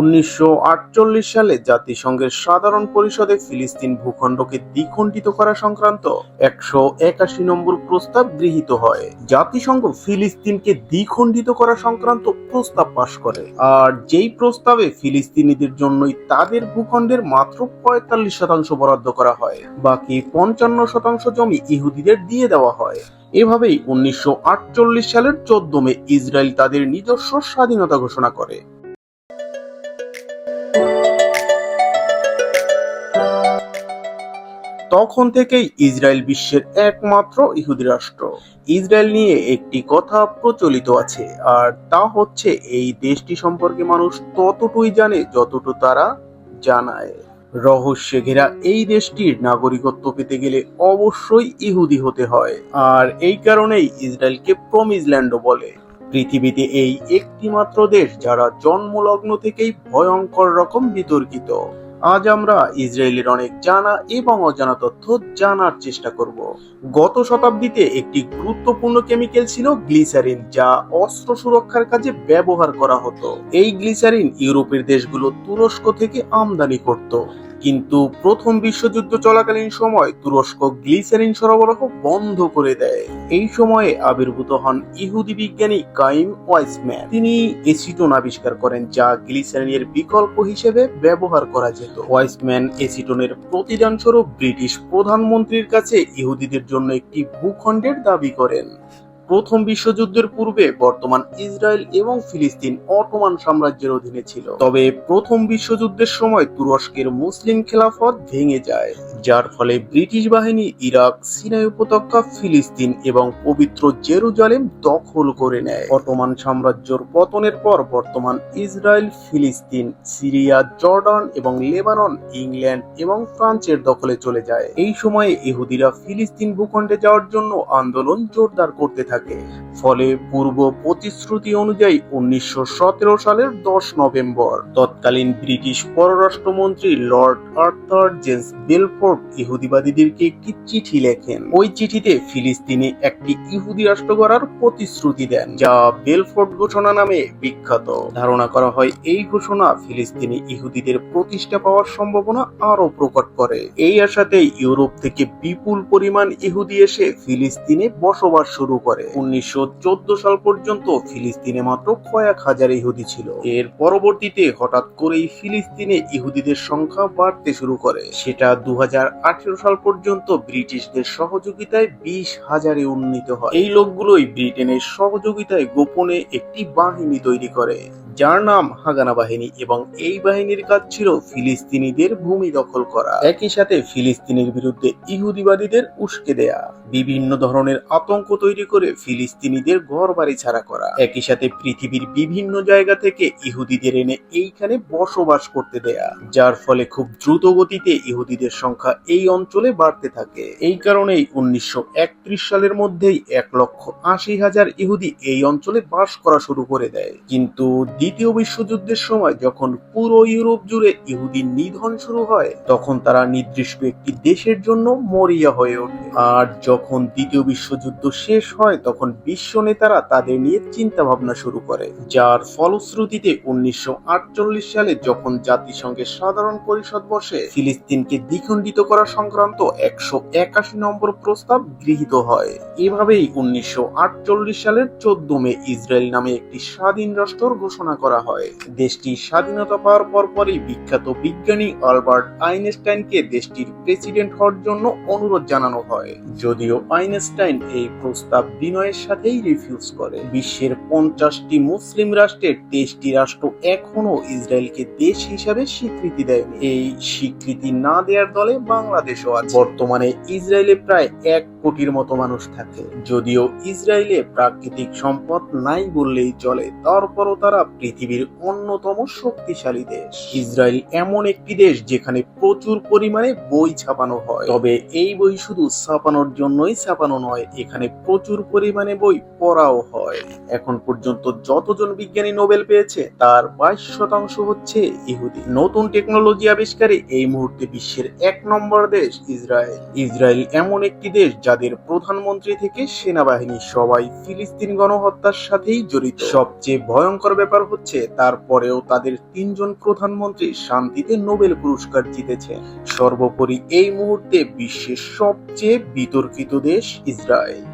উনিশশো আটচল্লিশ সালে জাতিসংঘের সাধারণ পরিষদে ফিলিস্তিন ভূখণ্ডকে দ্বিখণ্ডিত করা সংক্রান্ত একশো একাশি নম্বর প্রস্তাব গৃহীত হয়। জাতিসংঘ ফিলিস্তিনকে দ্বিখণ্ডিত করা সংক্রান্ত প্রস্তাব পাশ করে। আর যেই প্রস্তাবে ফিলিস্তিনিদের জন্যই তাদের ভূখণ্ডের মাত্র পঁয়তাল্লিশ শতাংশ বরাদ্দ করা হয়, বাকি পঞ্চান্ন শতাংশ জমি ইহুদিদের দিয়ে দেওয়া হয়। এভাবেই উনিশশো আটচল্লিশ সালের চোদ্দ মে ইসরায়েল তাদের নিজস্ব স্বাধীনতা ঘোষণা করে। তখন থেকেই ইসরায়েল বিশ্বের একমাত্র ইহুদি রাষ্ট্র। ইসরায়েল নিয়ে একটি কথা প্রচলিত আছে, আর তা হচ্ছে এই দেশটি সম্পর্কে মানুষ ততটুকুই জানে যতটুকু তারা জানায়। রহস্যে ঘেরা এই দেশটির নাগরিকত্ব পেতে গেলে অবশ্যই ইহুদি হতে হয়, আর এই কারণেই ইসরায়েলকে প্রমিজ ল্যান্ডও বলে। পৃথিবীতে এই একটিমাত্র দেশ যারা জন্মলগ্ন থেকেই ভয়ঙ্কর রকম বিতর্কিত। আজ আমরা ইসরায়েলের অনেক জানা এবং অজানা তথ্য জানার চেষ্টা করব। গত শতাব্দীতে একটি গুরুত্বপূর্ণ কেমিক্যাল ছিল গ্লিসারিন, যা অস্ত্র সুরক্ষার কাজে ব্যবহার করা হতো। এই গ্লিসারিন ইউরোপের দেশগুলো তুরস্ক থেকে আমদানি করত। কিন্তু প্রথম বিশ্বযুদ্ধ চলাকালীন সময় তুরস্ক গ্লিসারিন সরবরাহ বন্ধ করে দেয়। এই সময়ে আবির্ভূত হন ইহুদি বিজ্ঞানী কাইম ওয়াইসম্যান। তিনি এসিটোন আবিষ্কার করেন, যা গ্লিসারিনের বিকল্প হিসেবে ব্যবহার করা যেত। ওয়াইসম্যান এসিটোনের প্রতিদান স্বরূপ ব্রিটিশ প্রধানমন্ত্রীর কাছে ইহুদিদের জন্য একটি ভূখণ্ডের দাবি করেন। প্রথম বিশ্বযুদ্ধের পূর্বে বর্তমান ইসরায়েল এবং ফিলিস্তিন অটোমান সাম্রাজ্যের অধীনে ছিল। তবে প্রথম বিশ্বযুদ্ধের সময় তুরস্কের মুসলিম খেলাফত ভেঙে যায়, যার ফলে ব্রিটিশ বাহিনী ইরাক, সিনাই উপত্যকা, ফিলিস্তিন এবং পবিত্র জেরুজালেম দখল করে নেয়। অটোমান সাম্রাজ্যর পতনের পর বর্তমান ইসরায়েল, ফিলিস্তিন, সিরিয়া, জর্ডান এবং লেবানন, ইংল্যান্ড এবং ফ্রান্সের দখলে চলে যায়। এই সময়ে ইহুদিরা ফিলিস্তিন ভূখণ্ডে যাওয়ার জন্য আন্দোলন জোরদার করতে থাকে। ফলে পূর্ব প্রতিশ্রুতি অনুযায়ী উনিশশো সতেরো সালের দশ নভেম্বর, তৎকালীন ব্রিটিশ পররাষ্ট্রমন্ত্রী লর্ড আর্থার জেমস বেলফোর্ড ইহুদিবাদীদেরকে একটি চিঠি লেখেন। ওই চিঠিতে ফিলিস্তিনে একটি ইহুদি রাষ্ট্র গড়ার প্রতিশ্রুতি দেন, যা বেলফোর্ড ঘোষণা নামে বিখ্যাত। ধারণা করা হয়, এই ঘোষণা ফিলিস্তিনি ইহুদিদের প্রতিষ্ঠা পাওয়ার সম্ভাবনা আরও প্রকট করে। এই আশাতে ইউরোপ থেকে বিপুল পরিমাণ ইহুদি এসে ফিলিস্তিনে বসবাস শুরু করে। উনিশশো চোদ্দ সাল পর্যন্ত ফিলিস্তিনে মাত্র কয়েক হাজার ইহুদি ছিল। এর পরবর্তীতে হঠাৎ করেই ফিলিস্তিনে ইহুদিদের সংখ্যা বাড়তে শুরু করে। সেটা দু হাজার আঠেরো সাল পর্যন্ত ব্রিটিশদের সহযোগিতায় বিশ হাজারে উন্নীত হয়। এই লোকগুলোই ব্রিটেনের সহযোগিতায় গোপনে একটি বাহিনী তৈরি করে। যার নাম হাগানা বাহিনী এবং এই বাহিনীর কাজ ছিল ফিলিস্তিনিদের ভূমি দখল করা। একই সাথে ফিলিস্তিনের বিরুদ্ধে ইহুদিবাদীদের উস্কে দেয়া, বিভিন্ন ধরনের আতঙ্ক তৈরি করে ফিলিস্তিনিদের ঘর বাড়ি ছাড়া করা। একই সাথে পৃথিবীর বিভিন্ন জায়গা থেকে ইহুদিদের এনে এইখানে বসবাস করতে দেয়া, যার ফলে খুব দ্রুত গতিতে ইহুদিদের সংখ্যা এই অঞ্চলে বাড়তে থাকে। এই কারণেই উনিশশো একত্রিশ সালের মধ্যেই এক লক্ষ আশি হাজার ইহুদি এই অঞ্চলে বাস করা শুরু করে দেয়। কিন্তু দ্বিতীয় বিশ্বযুদ্ধের সময় যখন পুরো ইউরোপ জুড়ে ইহুদি নিধন শুরু হয়, তখন তারা নির্দিষ্ট একটি দেশের জন্য মরিয়া হয়ে ওঠে। আর যখন দ্বিতীয় বিশ্বযুদ্ধ শেষ হয়, তখন বিশ্ব নেতারা তাদের নিয়ে চিন্তা ভাবনা শুরু করে, যার ফলশ্রুতিতে উনিশশো আটচল্লিশ সালে যখন জাতিসংঘের সাধারণ পরিষদ বসে, ফিলিস্তিনকে দ্বিখণ্ডিত করা সংক্রান্ত একশো একাশি নম্বর প্রস্তাব গৃহীত হয়। এভাবেই উনিশশো আটচল্লিশ সালের চোদ্দ মে ইসরায়েল নামে একটি স্বাধীন রাষ্ট্র ঘোষণা করা হয়। দেশটি স্বাধীনতা পাওয়ার পরপরই বিখ্যাত বিজ্ঞানী আলবার্ট আইনস্টাইনকে দেশটির প্রেসিডেন্ট হওয়ার জন্য অনুরোধ জানানো হয়। যদিও আইনস্টাইন এই প্রস্তাব বিনয়ের সাথেই রিফিউজ করে। বিশ্বের পঞ্চাশটি মুসলিম রাষ্ট্রের তেইশটি রাষ্ট্র এখনও ইসরায়েলকে দেশ হিসাবে স্বীকৃতি দেয়নি। এই স্বীকৃতি না দেওয়ার দলে বাংলাদেশও আছে। বর্তমানে ইসরায়েলে প্রায় এক কোটির মতো মানুষ থাকে। যদিও ইসরায়েলে প্রাকৃতিক সম্পদ নাই বললেই চলে, তারপরও তারা পৃথিবীর অন্যতম শক্তিশালী দেশ। ইসরায়েল এমন একটি দেশ যেখানে প্রচুর পরিমাণে বই ছাপানো হয়। তবে এই বই শুধু ছাপানোর জন্যই ছাপানো নয়, এখানে প্রচুর পরিমাণে বই পড়াও হয়। এখন পর্যন্ত যতজন বিজ্ঞানী নোবেল পেয়েছে, তার বাইশ শতাংশ হচ্ছে ইহুদি। নতুন টেকনোলজি আবিষ্কারে এই মুহূর্তে বিশ্বের এক নম্বর দেশ ইসরায়েল। ইসরায়েল এমন একটি দেশ যাদের প্রধানমন্ত্রী থেকে সেনাবাহিনী, সবাই ফিলিস্তিন গণহত্যার সাথেই জড়িত। সবচেয়ে ভয়ঙ্কর ব্যাপার হচ্ছে, তারপরেও তাদের তিনজন প্রধানমন্ত্রী শান্তিতে নোবেল পুরস্কার জিতেছে। সর্বোপরি এই মুহূর্তে বিশ্বের সবচেয়ে বিতর্কিত দেশ ইসরায়েল।